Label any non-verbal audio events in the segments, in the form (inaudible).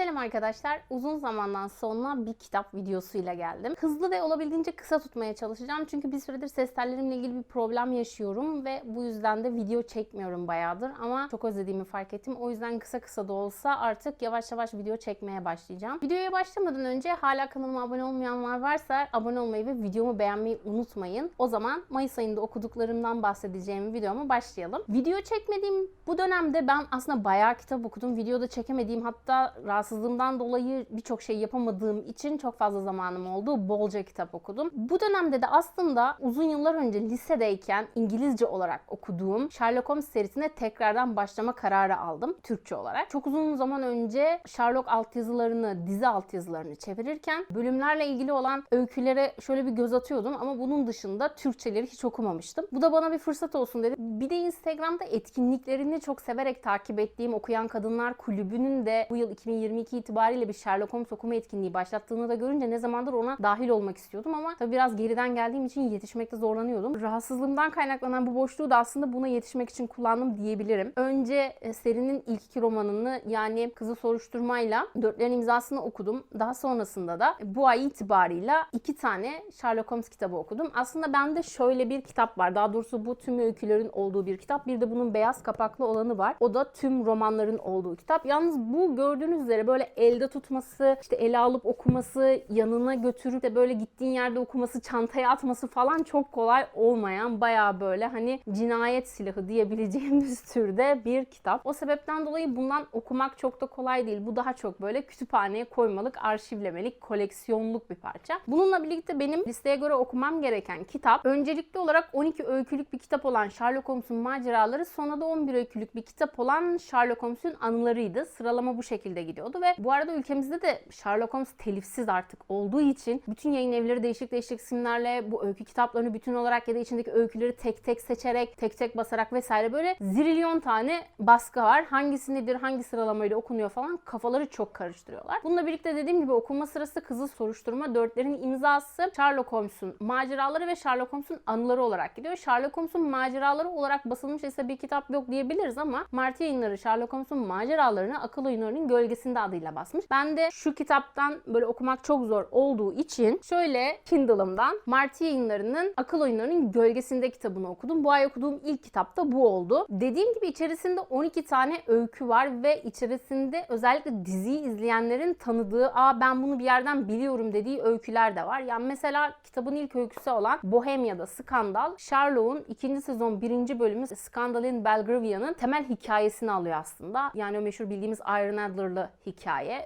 Selam arkadaşlar. Uzun zamandan sonra bir kitap videosuyla geldim. Hızlı ve olabildiğince kısa tutmaya çalışacağım. Çünkü bir süredir ses tellerimle ilgili bir problem yaşıyorum ve bu yüzden de video çekmiyorum bayağıdır. Ama çok özlediğimi fark ettim. O yüzden kısa kısa da olsa artık yavaş yavaş video çekmeye başlayacağım. Videoya başlamadan önce hala kanalıma abone olmayanlar varsa abone olmayı ve videomu beğenmeyi unutmayın. O zaman Mayıs ayında okuduklarımdan bahsedeceğim videoma başlayalım. Video çekmediğim bu dönemde ben aslında bayağı kitap okudum. Videoda çekemediğim hatta rahatsızlığımdan dolayı birçok şey yapamadığım için çok fazla zamanım oldu. Bolca kitap okudum. Bu dönemde de aslında uzun yıllar önce lisedeyken İngilizce olarak okuduğum Sherlock Holmes serisine tekrardan başlama kararı aldım. Türkçe olarak. Çok uzun zaman önce Sherlock altyazılarını, dizi altyazılarını çevirirken bölümlerle ilgili olan öykülere şöyle bir göz atıyordum ama bunun dışında Türkçeleri hiç okumamıştım. Bu da bana bir fırsat olsun dedim. Bir de Instagram'da etkinliklerini çok severek takip ettiğim Okuyan Kadınlar Kulübü'nün de bu yıl 2022 itibariyle bir Sherlock Holmes okuma etkinliği başlattığını da görünce ne zamandır ona dahil olmak istiyordum ama tabii biraz geriden geldiğim için yetişmekte zorlanıyordum. Rahatsızlığımdan kaynaklanan bu boşluğu da aslında buna yetişmek için kullandım diyebilirim. Önce e, serinin ilk iki romanını yani Kızı Soruşturmayla Dörtlerin imzasını okudum. Daha sonrasında da bu ay itibarıyla iki tane Sherlock Holmes kitabı okudum. Aslında bende şöyle bir kitap var. Daha doğrusu bu tüm öykülerin olduğu bir kitap. Bir de bunun beyaz kapaklı olanı var. O da tüm romanların olduğu kitap. Yalnız bu gördüğünüz üzere böyle elde tutması, işte ele alıp okuması, yanına götürüp de böyle gittiğin yerde okuması, çantaya atması falan çok kolay olmayan bayağı böyle hani cinayet silahı diyebileceğimiz (laughs) türde bir kitap. O sebepten dolayı bundan okumak çok da kolay değil. Bu daha çok böyle kütüphaneye koymalık, arşivlemelik, koleksiyonluk bir parça. Bununla birlikte benim listeye göre okumam gereken kitap öncelikli olarak 12 öykülük bir kitap olan Sherlock Holmes'un maceraları sonra da 11 öykülük bir kitap olan Sherlock Holmes'un anılarıydı. Sıralama bu şekilde gidiyordu ve bu arada ülkemizde de Sherlock Holmes telifsiz artık olduğu için bütün yayın evleri değişik değişik isimlerle bu öykü kitaplarını bütün olarak ya da içindeki öyküleri tek tek seçerek, tek tek basarak vesaire böyle zilyon tane baskı var. Hangisi nedir, hangi sıralamayla okunuyor falan kafaları çok karıştırıyorlar. Bununla birlikte dediğim gibi okuma sırası kızıl soruşturma dörtlerin imzası Sherlock Holmes'un maceraları ve Sherlock Holmes'un anıları olarak gidiyor. Sherlock Holmes'un maceraları olarak basılmış ise bir kitap yok diyebiliriz ama Marti yayınları Sherlock Holmes'un maceralarını akıl oyunlarının gölgesinde adıyla basmış. Ben de şu kitaptan böyle okumak çok zor olduğu için şöyle Kindle'ımdan Marti yayınlarının akıl oyunlarının gölgesinde kitabını okudum. Bu ay okuduğum ilk kitap da bu oldu. Dediğim gibi içerisinde 12 tane öykü var ve içerisinde özellikle diziyi izleyenlerin tanıdığı, aa ben bunu bir yerden biliyorum dediği öyküler de var. Yani mesela kitabın ilk öyküsü olan Bohemia'da Skandal, Sherlock'un ikinci sezon birinci bölümü Skandal in Belgravia'nın temel hikayesini alıyor aslında. Yani o meşhur bildiğimiz Iron Adler'lı hikaye.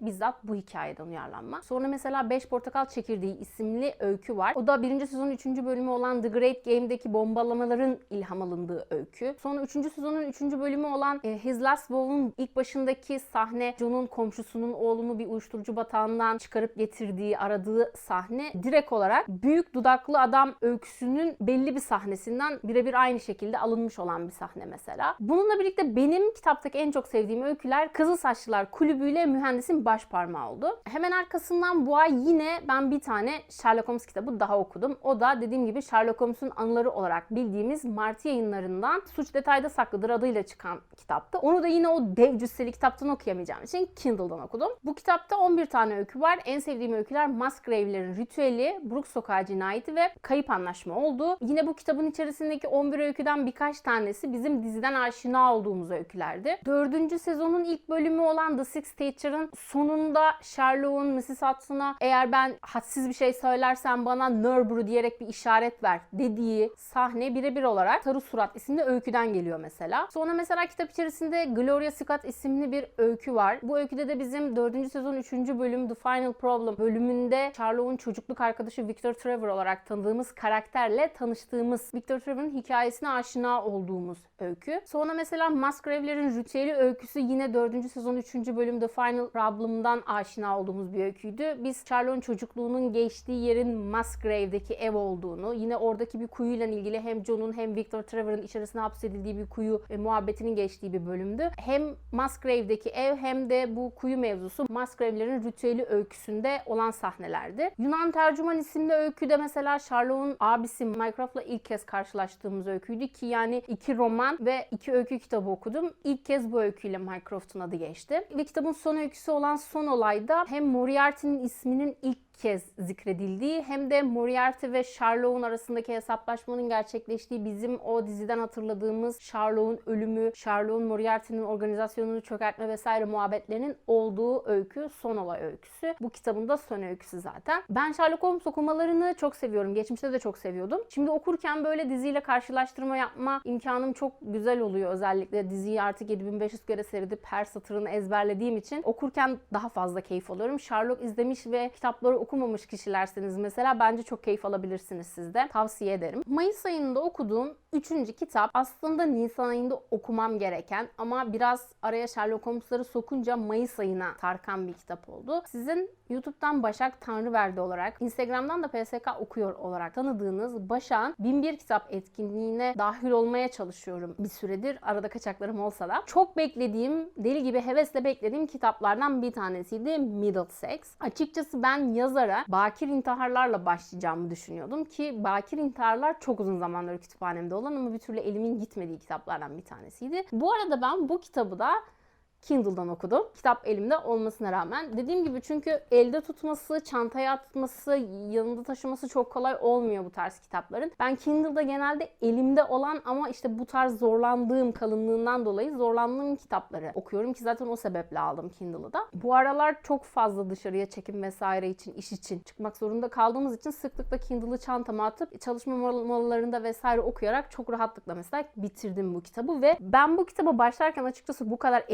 Bizzat bu hikayeden uyarlanma. Sonra mesela 5 Portakal Çekirdeği isimli öykü var. O da birinci sezonun üçüncü bölümü olan The Great Game'deki bombalamaların ilham alındığı öykü. Sonra üçüncü sezonun üçüncü bölümü olan e, His Last Wow'un ilk başındaki sahne John'un komşusunun oğlunu bir uyuşturucu batağından çıkarıp getirdiği, aradığı sahne direkt olarak Büyük Dudaklı Adam öyküsünün belli bir sahnesinden birebir aynı şekilde alınmış olan bir sahne mesela. Bununla birlikte benim kitaptaki en çok sevdiğim öyküler Kızıl Saçlılar Kulübü ile Mühendisin Baş Parmağı oldu. Hemen arkasından bu ay yine ben bir tane Sherlock Holmes kitabı daha okudum. O da dediğim gibi Sherlock Holmes'un anıları olarak bildiğimiz Marti yayınlarından Suç Detayda Saklıdır adıyla çıkan kitaptı. Onu da yine o dev cüsseli kitaptan okuyamayacağım için Kindle'dan okudum. Bu kitapta 11 tane öykü var. En sevdiğim öyküler Musgrave'lerin Ritüeli, Brook Sokağı Cinayeti ve Kayıp Anlaşma oldu. Yine bu kitabın içerisindeki 11 öyküden birkaç tanesi bizim diziden aşina olduğumuz öykülerdi. Dördüncü sezonun ilk bölümü olan The Sixth Teacher'ın sonunda Sherlock'un Mrs. Watson'a eğer ben hadsiz bir şey söylersem bana Nörbru diyerek bir işaret ver dediği sahne birebir olarak Sarı Surat isimli öyküden geliyor mesela. Sonra mesela kitap içerisinde Gloria Scott isimli bir öykü var. Bu öyküde de bizim 4. sezon 3. bölüm The Final Problem bölümünde Sherlock'un çocukluk arkadaşı Victor Trevor olarak tanıdığımız karakterle tanıştığımız Victor Trevor'ın hikayesine aşina olduğumuz öykü. Sonra mesela Musgrave'lerin ritüeli öyküsü yine 4. sezon 3. bölüm The Final Problem'dan aşina olduğumuz bir öyküydü. Biz Sherlock'un çocukluğunun geçtiği yerin Musgrave'deki ev olduğunu, yine oradaki bir kuyuyla ilgili hem John'un hem Victor Trevor'ın içerisine hapsedildiği bir kuyu e, muhabbetinin geçtiği bir bölümdü. Hem Musgrave'deki ev hem de bu kuyu mevzusu Musgrave'lerin ritüeli öyküsünde olan sahnelerdi. Yunan Tercüman isimli öyküde mesela Sherlock'un abisi Mycroft'la ilk kez karşılaştığımız öyküydü ki yani iki roman ve iki öykü kitabı okudum. İlk kez bu öyküyle Mycroft'un adı geçti. Ve kitabın sonu son öyküsü olan son olayda hem Moriarty'nin isminin ilk kez zikredildiği hem de Moriarty ve Sherlock'un arasındaki hesaplaşmanın gerçekleştiği bizim o diziden hatırladığımız Sherlock'un ölümü, Sherlock'un Moriarty'nin organizasyonunu çökertme vesaire muhabbetlerinin olduğu öykü son olay öyküsü. Bu kitabın da son öyküsü zaten. Ben Sherlock Holmes okumalarını çok seviyorum. Geçmişte de çok seviyordum. Şimdi okurken böyle diziyle karşılaştırma yapma imkanım çok güzel oluyor. Özellikle diziyi artık 7500 kere seyredip her satırını ezberlediğim için okurken daha fazla keyif alıyorum. Sherlock izlemiş ve kitapları okumamış kişilerseniz mesela bence çok keyif alabilirsiniz siz de. Tavsiye ederim. Mayıs ayında okuduğum üçüncü kitap aslında Nisan ayında okumam gereken ama biraz araya Sherlock Holmes'ları sokunca Mayıs ayına sarkan bir kitap oldu. Sizin YouTube'dan Başak Tanrıverdi olarak, Instagram'dan da PSK okuyor olarak tanıdığınız Başak'ın 1001 kitap etkinliğine dahil olmaya çalışıyorum bir süredir. Arada kaçaklarım olsa da. Çok beklediğim, deli gibi hevesle beklediğim kitaplardan bir tanesiydi Middlesex. Açıkçası ben yazara bakir intiharlarla başlayacağımı düşünüyordum ki bakir intiharlar çok uzun zamandır kütüphanemde olan ama bir türlü elimin gitmediği kitaplardan bir tanesiydi. Bu arada ben bu kitabı da Kindle'dan okudum. Kitap elimde olmasına rağmen. Dediğim gibi çünkü elde tutması, çantaya atması, yanında taşıması çok kolay olmuyor bu tarz kitapların. Ben Kindle'da genelde elimde olan ama işte bu tarz zorlandığım kalınlığından dolayı zorlandığım kitapları okuyorum ki zaten o sebeple aldım Kindle'ı da. Bu aralar çok fazla dışarıya çekim vesaire için, iş için çıkmak zorunda kaldığımız için sıklıkla Kindle'ı çantama atıp çalışma molalarında vesaire okuyarak çok rahatlıkla mesela bitirdim bu kitabı ve ben bu kitaba başlarken açıkçası bu kadar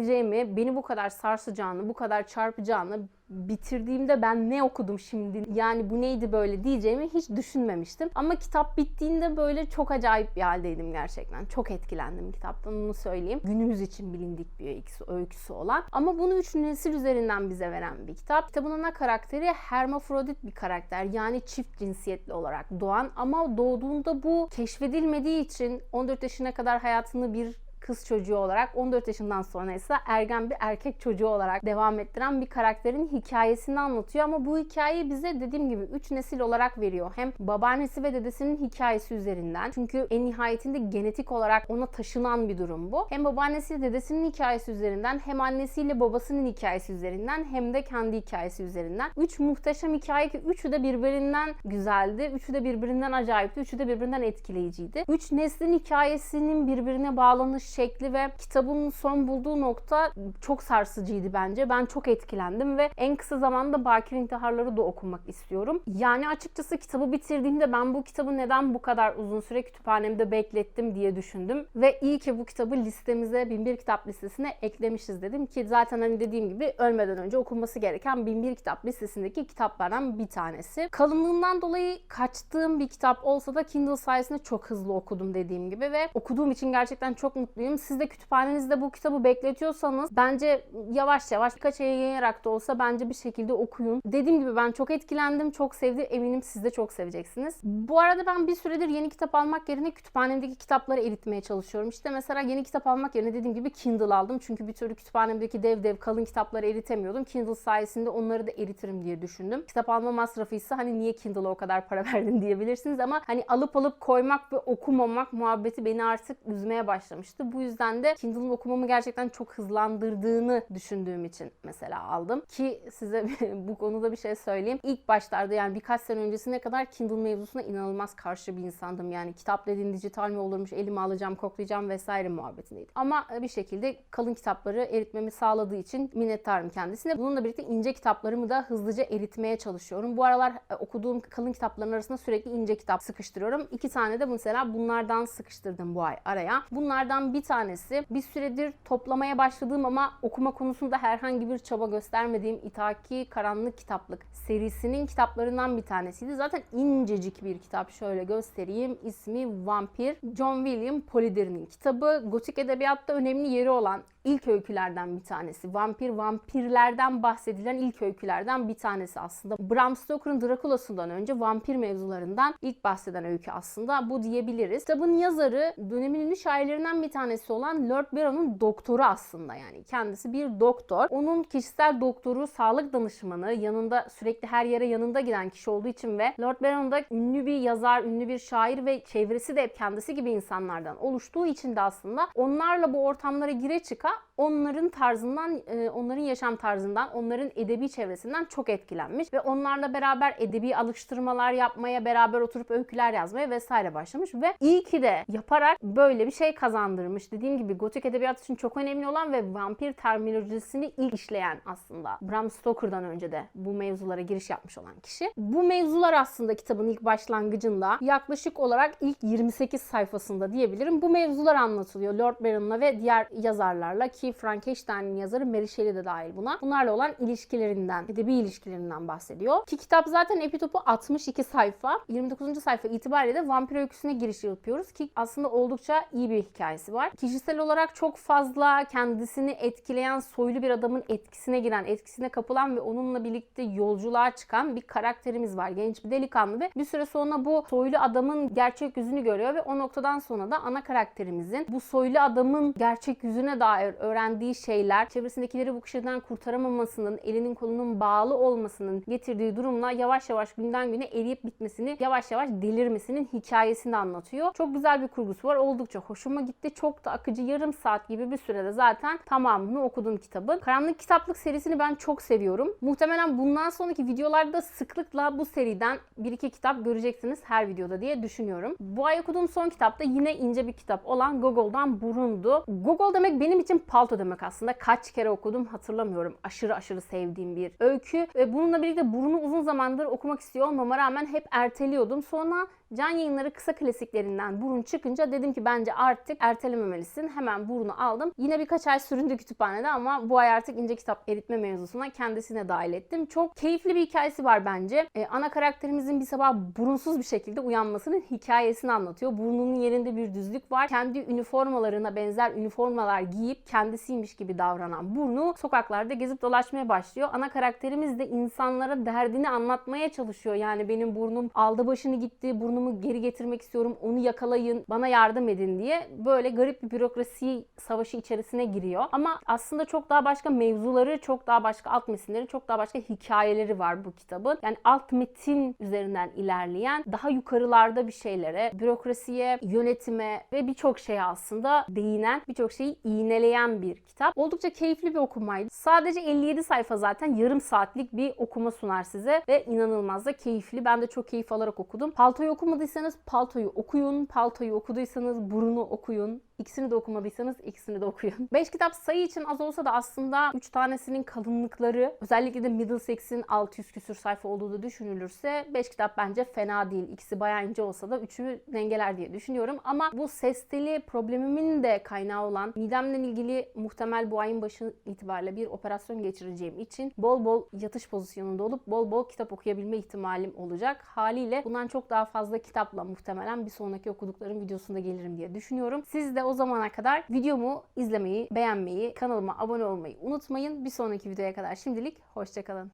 etkileneceğimi, beni bu kadar sarsacağını, bu kadar çarpacağını bitirdiğimde ben ne okudum şimdi yani bu neydi böyle diyeceğimi hiç düşünmemiştim. Ama kitap bittiğinde böyle çok acayip bir haldeydim gerçekten. Çok etkilendim kitaptan onu söyleyeyim. Günümüz için bilindik bir öyküsü, olan. Ama bunu üç nesil üzerinden bize veren bir kitap. Kitabın ana karakteri hermafrodit bir karakter. Yani çift cinsiyetli olarak doğan ama doğduğunda bu keşfedilmediği için 14 yaşına kadar hayatını bir kız çocuğu olarak 14 yaşından sonra ise ergen bir erkek çocuğu olarak devam ettiren bir karakterin hikayesini anlatıyor ama bu hikayeyi bize dediğim gibi 3 nesil olarak veriyor. Hem babaannesi ve dedesinin hikayesi üzerinden çünkü en nihayetinde genetik olarak ona taşınan bir durum bu. Hem babaannesi dedesinin hikayesi üzerinden hem annesiyle babasının hikayesi üzerinden hem de kendi hikayesi üzerinden. 3 muhteşem hikaye ki üçü de birbirinden güzeldi. Üçü de birbirinden acayipti. Üçü de birbirinden etkileyiciydi. Üç neslin hikayesinin birbirine bağlanış şekli ve kitabın son bulduğu nokta çok sarsıcıydı bence. Ben çok etkilendim ve en kısa zamanda Bakir İntiharları da okumak istiyorum. Yani açıkçası kitabı bitirdiğimde ben bu kitabı neden bu kadar uzun süre kütüphanemde beklettim diye düşündüm. Ve iyi ki bu kitabı listemize 1001 kitap listesine eklemişiz dedim ki zaten hani dediğim gibi ölmeden önce okunması gereken 1001 kitap listesindeki kitaplardan bir tanesi. Kalınlığından dolayı kaçtığım bir kitap olsa da Kindle sayesinde çok hızlı okudum dediğim gibi ve okuduğum için gerçekten çok mutluyum mutluyum. Siz de kütüphanenizde bu kitabı bekletiyorsanız bence yavaş yavaş birkaç aya yayarak da olsa bence bir şekilde okuyun. Dediğim gibi ben çok etkilendim, çok sevdim. Eminim siz de çok seveceksiniz. Bu arada ben bir süredir yeni kitap almak yerine kütüphanemdeki kitapları eritmeye çalışıyorum. İşte mesela yeni kitap almak yerine dediğim gibi Kindle aldım. Çünkü bir türlü kütüphanemdeki dev dev kalın kitapları eritemiyordum. Kindle sayesinde onları da eritirim diye düşündüm. Kitap alma masrafı ise hani niye Kindle'a o kadar para (laughs) verdin diyebilirsiniz ama hani alıp alıp koymak ve okumamak muhabbeti beni artık üzmeye başlamıştı. Bu yüzden de Kindle'ın okumamı gerçekten çok hızlandırdığını düşündüğüm için mesela aldım. Ki size (laughs) bu konuda bir şey söyleyeyim. İlk başlarda yani birkaç sene öncesine kadar Kindle mevzusuna inanılmaz karşı bir insandım. Yani kitap dediğin dijital mi olurmuş, elime alacağım, koklayacağım vesaire muhabbetindeydim. Ama bir şekilde kalın kitapları eritmemi sağladığı için minnettarım kendisine. Bununla birlikte ince kitaplarımı da hızlıca eritmeye çalışıyorum. Bu aralar e, okuduğum kalın kitapların arasında sürekli ince kitap sıkıştırıyorum. İki tane de mesela bunlardan sıkıştırdım bu ay araya. Bunlardan bir tanesi bir süredir toplamaya başladığım ama okuma konusunda herhangi bir çaba göstermediğim İtaki Karanlık Kitaplık serisinin kitaplarından bir tanesiydi. Zaten incecik bir kitap. Şöyle göstereyim. İsmi Vampir. John William Polidor'un kitabı. Gotik edebiyatta önemli yeri olan ilk öykülerden bir tanesi. Vampir, vampirlerden bahsedilen ilk öykülerden bir tanesi aslında. Bram Stoker'ın Dracula'sından önce vampir mevzularından ilk bahseden öykü aslında. Bu diyebiliriz. Kitabın yazarı dönemin ünlü şairlerinden bir tanesi olan Lord Byron'un doktoru aslında yani. Kendisi bir doktor. Onun kişisel doktoru, sağlık danışmanı, yanında sürekli her yere yanında giden kişi olduğu için ve Lord Byron da ünlü bir yazar, ünlü bir şair ve çevresi de hep kendisi gibi insanlardan oluştuğu için de aslında onlarla bu ortamlara gire çıkar onların tarzından, e, onların yaşam tarzından, onların edebi çevresinden çok etkilenmiş ve onlarla beraber edebi alıştırmalar yapmaya, beraber oturup öyküler yazmaya vesaire başlamış ve iyi ki de yaparak böyle bir şey kazandırmış. Dediğim gibi gotik edebiyat için çok önemli olan ve vampir terminolojisini ilk işleyen aslında Bram Stoker'dan önce de bu mevzulara giriş yapmış olan kişi. Bu mevzular aslında kitabın ilk başlangıcında yaklaşık olarak ilk 28 sayfasında diyebilirim. Bu mevzular anlatılıyor Lord Byron'la ve diğer yazarlarla ki Frankenstein'in yazarı Mary Shelley de dahil buna. Bunlarla olan ilişkilerinden, edebi ilişkilerinden bahsediyor. Ki kitap zaten epitopu 62 sayfa. 29. sayfa itibariyle de vampir öyküsüne giriş yapıyoruz ki aslında oldukça iyi bir hikayesi var. Kişisel olarak çok fazla kendisini etkileyen soylu bir adamın etkisine giren, etkisine kapılan ve onunla birlikte yolculuğa çıkan bir karakterimiz var. Genç bir delikanlı ve bir süre sonra bu soylu adamın gerçek yüzünü görüyor ve o noktadan sonra da ana karakterimizin bu soylu adamın gerçek yüzüne dair öğrendiği şeyler, çevresindekileri bu kişiden kurtaramamasının, elinin kolunun bağlı olmasının getirdiği durumla yavaş yavaş günden güne eriyip bitmesini, yavaş yavaş delirmesinin hikayesini anlatıyor. Çok güzel bir kurgusu var. Oldukça hoşuma gitti. Çok da akıcı yarım saat gibi bir sürede zaten tamamını okudum kitabın. Karanlık Kitaplık serisini ben çok seviyorum. Muhtemelen bundan sonraki videolarda sıklıkla bu seriden bir iki kitap göreceksiniz her videoda diye düşünüyorum. Bu ay okuduğum son kitap da yine ince bir kitap olan Gogol'dan Burun'du. Gogol demek benim için palto demek aslında. Kaç kere okudum hatırlamıyorum. Aşırı aşırı sevdiğim bir öykü. Ve bununla birlikte Burun'u uzun zamandır okumak istiyor olmama rağmen hep erteliyordum. Sonra Can Yayınları kısa klasiklerinden Burun çıkınca dedim ki bence artık ertelememelisin. Hemen Burun'u aldım. Yine birkaç ay süründü kütüphanede ama bu ay artık ince kitap eritme mevzusuna kendisine dahil ettim. Çok keyifli bir hikayesi var bence. Ee, ana karakterimizin bir sabah burunsuz bir şekilde uyanmasının hikayesini anlatıyor. Burnunun yerinde bir düzlük var. Kendi üniformalarına benzer üniformalar giyip kendisiymiş gibi davranan Burnu sokaklarda gezip dolaşmaya başlıyor. Ana karakterimiz de insanlara derdini anlatmaya çalışıyor. Yani benim burnum aldı başını gitti, burnumu geri getirmek istiyorum, onu yakalayın, bana yardım edin diye böyle garip bir bürokrasi savaşı içerisine giriyor. Ama aslında çok daha başka mevzuları, çok daha başka alt metinleri, çok daha başka hikayeleri var bu kitabın. Yani alt metin üzerinden ilerleyen daha yukarılarda bir şeylere, bürokrasiye, yönetime ve birçok şeye aslında değinen, birçok şeyi iğneleyen bir kitap. Oldukça keyifli bir okumaydı. Sadece 57 sayfa zaten yarım saatlik bir okuma sunar size ve inanılmaz da keyifli. Ben de çok keyif alarak okudum. Paltoyu okumadıysanız paltoyu okuyun. Paltoyu okuduysanız burunu okuyun. İkisini de okumadıysanız ikisini de okuyun. 5 kitap sayı için az olsa da aslında 3 tanesinin kalınlıkları özellikle de Middlesex'in 600 küsür sayfa olduğu da düşünülürse 5 kitap bence fena değil. İkisi bayağı ince olsa da üçü dengeler diye düşünüyorum. Ama bu ses teli problemimin de kaynağı olan midemle ilgili muhtemel bu ayın başı itibariyle bir operasyon geçireceğim için bol bol yatış pozisyonunda olup bol bol kitap okuyabilme ihtimalim olacak. Haliyle bundan çok daha fazla kitapla muhtemelen bir sonraki okuduklarım videosunda gelirim diye düşünüyorum. Siz de o zamana kadar videomu izlemeyi, beğenmeyi, kanalıma abone olmayı unutmayın. Bir sonraki videoya kadar şimdilik hoşçakalın.